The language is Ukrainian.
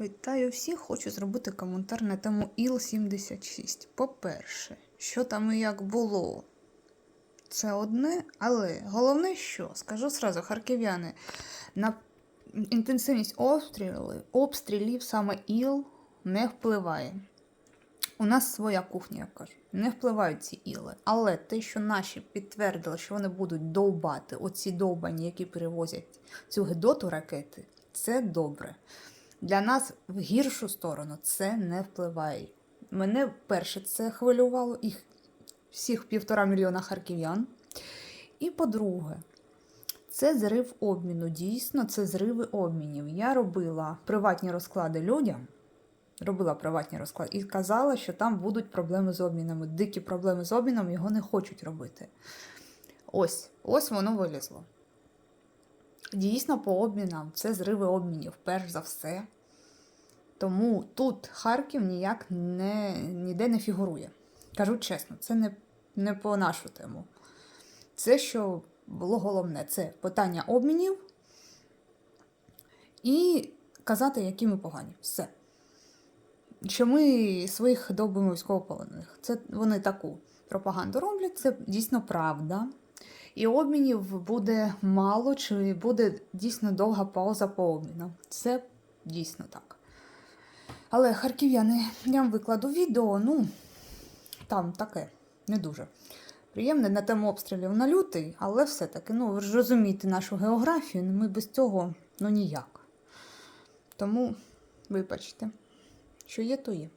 Вітаю всіх, хочу зробити коментар на тему Іл-76. По-перше, що там і як було, це одне, але головне, що скажу сразу, харків'яни, на інтенсивність обстрілів, обстрілів саме Іл не впливає. У нас своя кухня, як кажуть, не впливають ці іли. Але те, що наші підтвердили, що вони будуть довбати оці довбані, які перевозять цю гидоту ракети, це добре. Для нас в гіршу сторону це не впливає. Мене перше це хвилювало їх всіх півтора мільйона харків'ян. І по-друге, це зрив обміну. Дійсно, це зриви обмінів. Я робила приватні розклади людям, робила приватні розклади і казала, що там будуть проблеми з обмінами. Дикі проблеми з обміном його не хочуть робити. Ось, ось воно вилізло. Дійсно, по обмінам це зриви обмінів, перш за все. Тому тут Харків ніяк не, ніде не фігурує. Кажу чесно, це не, не по нашу тему. Це, що було головне, це питання обмінів і казати, які ми погані. Все. Що ми своїх довбимо військовополонених. Це вони таку пропаганду роблять, це дійсно правда. І обмінів буде мало, чи буде дійсно довга пауза по обміну. Це дійсно так. Але харків'яни, я вам викладу відео, ну, там таке, не дуже. Приємне на тему обстрілів на лютий, але все-таки, ну, ви ж розумієте нашу географію, ми без цього ну ніяк. Тому, вибачте, що є, то є.